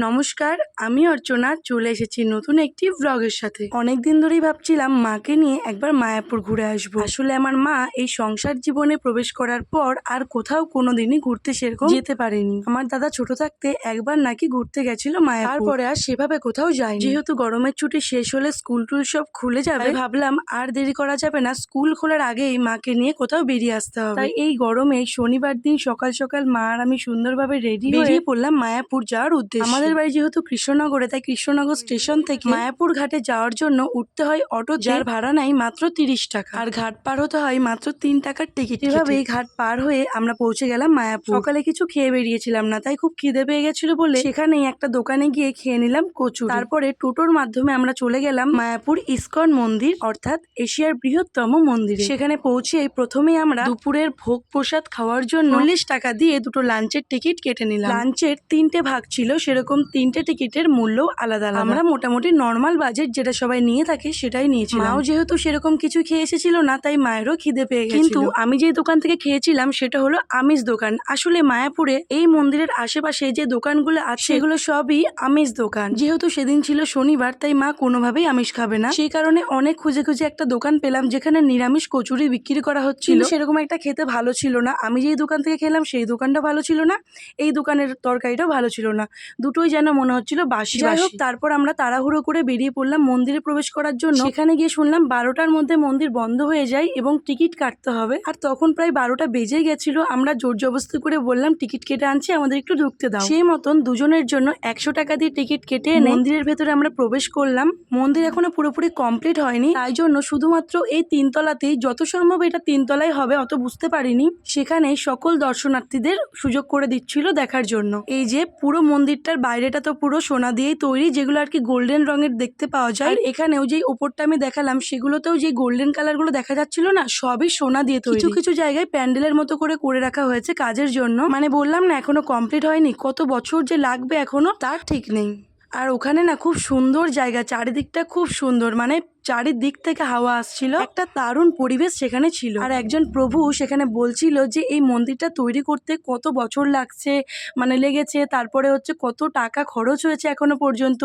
নমস্কার আমি অর্চনা চলে এসেছি নতুন একটি ব্লগের সাথে। অনেক দিন ধরেই ভাবছিলাম মাকে নিয়ে একবার মায়াপুর ঘুরে আসব। আসলে আমার মা এই সংসার জীবনে প্রবেশ করার পর আর কোথাও কোনোদিনই ঘুরতে সেরকম যেতে পারেনি। আমার দাদা ছোট থাকতে একবার নাকি ঘুরতে গেছিল মায়াপুর। তারপরে আর সেভাবে কোথাও যায়নি। যেহেতু গরমের ছুটি শেষ হলে স্কুল টুল সব খুলে যাবে ভাবলাম আর দেরি করা যাবে না স্কুল খোলার আগেই মাকে নিয়ে কোথাও বেরিয়ে আসতে হবে। তাই এই গরমে শনিবার দিন সকাল সকাল মা আর আমি সুন্দরভাবে রেডি বেরিয়ে পড়লাম মায়াপুর যাওয়ার উদ্দেশ্যে। আমাদের বাড়ি যেহেতু কৃষ্ণনগরে তাই কৃষ্ণনগর স্টেশন থেকে মায়াপুর ঘাটে যাওয়ার জন্য উঠতে হয় অটো যার ভাড়া নাই মাত্র তিরিশ টাকা। আর ঘাট পার হতে হয় মাত্র তিন টাকার টিকিট। এভাবেই ঘাট পার হয়ে আমরা পৌঁছে গেলাম মায়াপুর। সকালে কিছু খেয়ে বেরিয়েছিলাম না তাই খুব খিদে পেয়ে গেছিল বলে সেখানেই একটা দোকানে গিয়ে খেয়ে নিলাম কচু তারপরে টোটোর মাধ্যমে আমরা চলে গেলাম মায়াপুর ইসকন মন্দির অর্থাৎ এশিয়ার বৃহত্তম মন্দির। সেখানে পৌঁছে প্রথমে আমরা দুপুরের ভোগ প্রসাদ খাওয়ার জন্য চল্লিশ টাকা দিয়ে দুটো লাঞ্চের টিকিট কেটে নিলাম। লাঞ্চের তিনটে ভাগ ছিল সেরকম তিনটে টিকিটের মূল্য আলাদা আলাদা। আমরা মোটামুটি নর্মাল বাজেট যেটা সবাই নিয়ে থাকে সেটাই নিয়েছি মাও যেহেতু সেরকম কিছু খেয়ে এসেছিল না তাই মায়েরও খিদে পেয়ে কিন্তু আমি যে দোকান থেকে খেয়েছিলাম সেটা হলো আমিষ দোকান। আসলে মায়াপুরে এই মন্দিরের আশেপাশে যে দোকানগুলো আছে সেগুলো সবই আমিষ দোকান। যেহেতু সেদিন ছিল শনিবার তাই মা কোনোভাবেই আমিষ খাবে না। সেই কারণে অনেক খুঁজে খুঁজে একটা দোকান পেলাম যেখানে নিরামিষ কচুরি বিক্রি করা হচ্ছিল। সেরকম একটা খেতে ভালো ছিল না। আমি যেই দোকান থেকে খেলাম সেই দোকানটা ভালো ছিল না। এই দোকানের তরকারিটাও ভালো ছিল না। দুটোই যেন মনে হচ্ছিল বাসি যাই হোক তারপর আমরা তাড়াহুড়ো করে বেরিয়ে পড়লাম মন্দিরে প্রবেশ করার জন্য। সেখানে গিয়ে শুনলাম বারোটার মধ্যে মন্দির বন্ধ হয়ে যায় এবং টিকিট কাটতে হবে। আর তখন প্রায় বারোটা বেজে গেছিল। আমরা জোর জবস্তি করে বললাম টিকিট কেটে আনছি আমাদের একটু ঢুকতে দাও। সেই মতন দুজনের জন্য একশো টাকা দিয়ে টিকিট কেটে মন্দিরের ভেতরে আমরা প্রবেশ করলাম। মন্দির এখনও পুরোপুরি কমপ্লিট হয়নি। তাই জন্য শুধুমাত্র এই তিনতলাতেই যত সম্ভব এটা তিনতলায় হবে অত বুঝতে পারিনি। সেখানে সকল দর্শনার্থীদের সুযোগ করে দিচ্ছিল দেখার জন্য। এই যে পুরো মন্দিরটার বাইরেটা তো পুরো সোনা দিয়েই তৈরি যেগুলো আর কি গোল্ডেন রঙের দেখতে পাওয়া যায়। আর এখানেও যে ওপরটা আমি দেখালাম সেগুলোতেও যে গোল্ডেন কালারগুলো দেখা যাচ্ছিল না সবই সোনা দিয়ে তৈরি। কিছু কিছু জায়গায় প্যান্ডেলের মতো করে করে রাখা হয়েছে কাজের জন্য। মানে বললাম না এখনও কমপ্লিট হয়নি। কত বছর যে লাগবে এখনও তার ঠিক নেই। আর ওখানে না খুব সুন্দর জায়গা চারিদিকটা খুব সুন্দর। মানে চারিদিক থেকে হাওয়া আসছিল। একটা দারুণ পরিবেশ সেখানে ছিল। আর একজন প্রভু সেখানে বলছিল যে, এই মন্দিরটা তৈরি করতে কত বছর লাগছে? মানে লেগেছে। তারপরে হচ্ছে কত টাকা খরচ হয়েছে এখনও পর্যন্ত?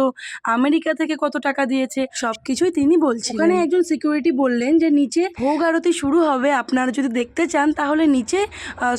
আমেরিকা থেকে কত টাকা দিয়েছে? সবকিছুই তিনি বলছেন ওখানে একজন সিকিউরিটি বললেন যে, নিচে ভোগ আরতি শুরু হবে। আপনারা যদি দেখতে চান, তাহলে নিচে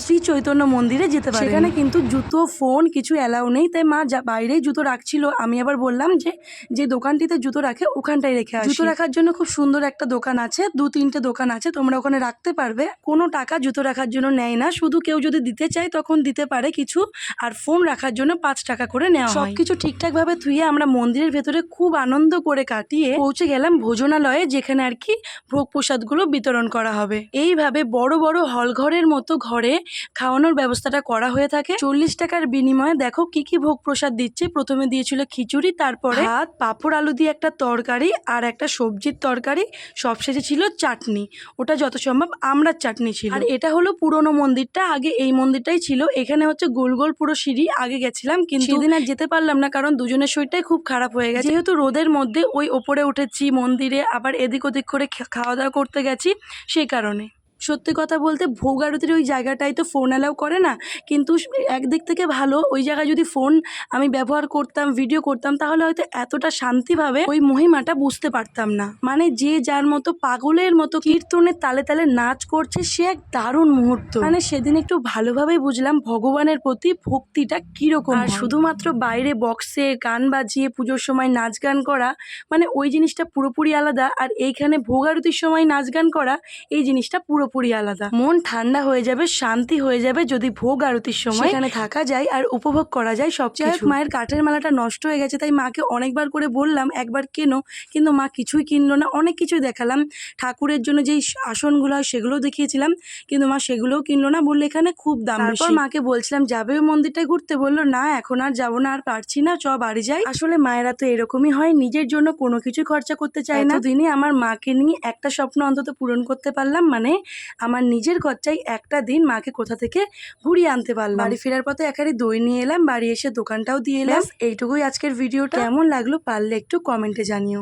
শ্রী চৈতন্য মন্দিরে যেতে পারেন। সেখানে কিন্তু জুতো, ফোন কিছু অ্যালাউ নেই। তাই মা বাইরেই জুতো রাখছিল। আমি আবার বললাম যে যে দোকানটিতে জুতো রাখে ওখানটাই রেখে জুতো রাখার জন্য খুব সুন্দর একটা দোকান আছে দু তিনটে দোকান আছে তোমরা ওখানে রাখতে পারবে। কোনো টাকা জুতো রাখার জন্য নেয় না শুধু কেউ যদি দিতে চায় তখন দিতে পারে কিছু আর ফোন রাখার জন্য পাঁচ টাকা করে নেওয়া হয়। সবকিছু ঠিকঠাক ভাবে থুয়ে আমরা মন্দিরের ভেতরে খুব আনন্দ করে কাটিয়ে পৌঁছে গেলাম ভোজনালয়ে যেখানে আর কি ভোগ প্রসাদগুলো বিতরণ করা হবে। এইভাবে বড় বড় হল ঘরের মতো ঘরে খাওয়ানোর ব্যবস্থাটা করা হয়ে থাকে। চল্লিশ টাকার বিনিময়ে দেখো কি কি ভোগ প্রসাদ দিচ্ছে। প্রথমে দিয়েছিল খিচুড়ি তারপরে ভাত পাঁপড় আলু দিয়ে একটা তরকারি আর একটা সবজির তরকারি সবশেষে ছিল চাটনি। ওটা যত সম্ভব আমড়ার চাটনি ছিল। আর এটা হলো পুরনো মন্দিরটা আগে এই মন্দিরটাই ছিল। এখানে হচ্ছে গোল গোল পুরো সিঁড়ি আগে গেছিলাম কিন্তু সেদিন আর যেতে পারলাম না কারণ দুজনের শরীরটাই খুব খারাপ হয়ে গেছে। যেহেতু রোদের মধ্যে ওই ওপরে উঠেছি মন্দিরে আবার এদিক ওদিক করে খাওয়া দাওয়া করতে গেছি সেই কারণে। সত্যি কথা বলতে ভোগ আরতির ওই জায়গাটাই তো ফোন অ্যালাউ করে না। কিন্তু একদিক থেকে ভালো, ওই জায়গায় যদি ফোন আমি ব্যবহার করতাম ভিডিও করতাম, তাহলে হয়তো এতটা শান্তিভাবে ওই মহিমাটা বুঝতে পারতাম না। মানে যে যার মতো পাগলের মতো কীর্তনের তালে তালে নাচ করছে, সে এক দারুণ মুহূর্ত। মানে সেদিন একটু ভালোভাবেই বুঝলাম ভগবানের প্রতি ভক্তিটা কীরকম আর শুধুমাত্র বাইরে বক্সে গান বাজিয়ে পুজোর সময় নাচ গান করা মানে ওই জিনিসটা পুরোপুরি আলাদা, আর এইখানে ভোগ আরতির সময় নাচ গান করা, এই জিনিসটা পুরোপুরি আলাদা। মন ঠান্ডা হয়ে যাবে শান্তি হয়ে যাবে যদি ভোগ আরতির সময় এখানে থাকা যায় আর উপভোগ করা যায় সব মায়ের কাঠের মালাটা নষ্ট হয়ে গেছে তাই মাকে অনেকবার করে বললাম একবার কেনো। কিন্তু মা কিছুই কিনলো না অনেক কিছুই দেখালাম। ঠাকুরের জন্য যেই আসনগুলো হয় সেগুলোও দেখিয়েছিলাম কিন্তু মা সেগুলোও কিনলো না বললে এখানে খুব দাম তারপর মাকে বলছিলাম যাবে ওই মন্দিরটায় ঘুরতে? বলল না এখন আর যাব না আর পারছি না চ বাড়ি যাই। আসলে মায়েরা তো এরকমই হয় নিজের জন্য কোনো কিছু খরচা করতে চায় না। দিনে আমার মাকে নিয়ে একটা স্বপ্ন অন্তত পূরণ করতে পারলাম মানে আমার নিজের খরচায় একটা দিন মাকে কোথা থেকে ঘুরিয়ে আনতে পারলাম। বাড়ি ফেরার পথে একারি দই নিয়ে এলাম বাড়ি এসে দোকানটাও দিয়ে এলাম। এইটুকুই আজকের ভিডিওটা। কেমন লাগল পারলে একটু কমেন্টে জানিও।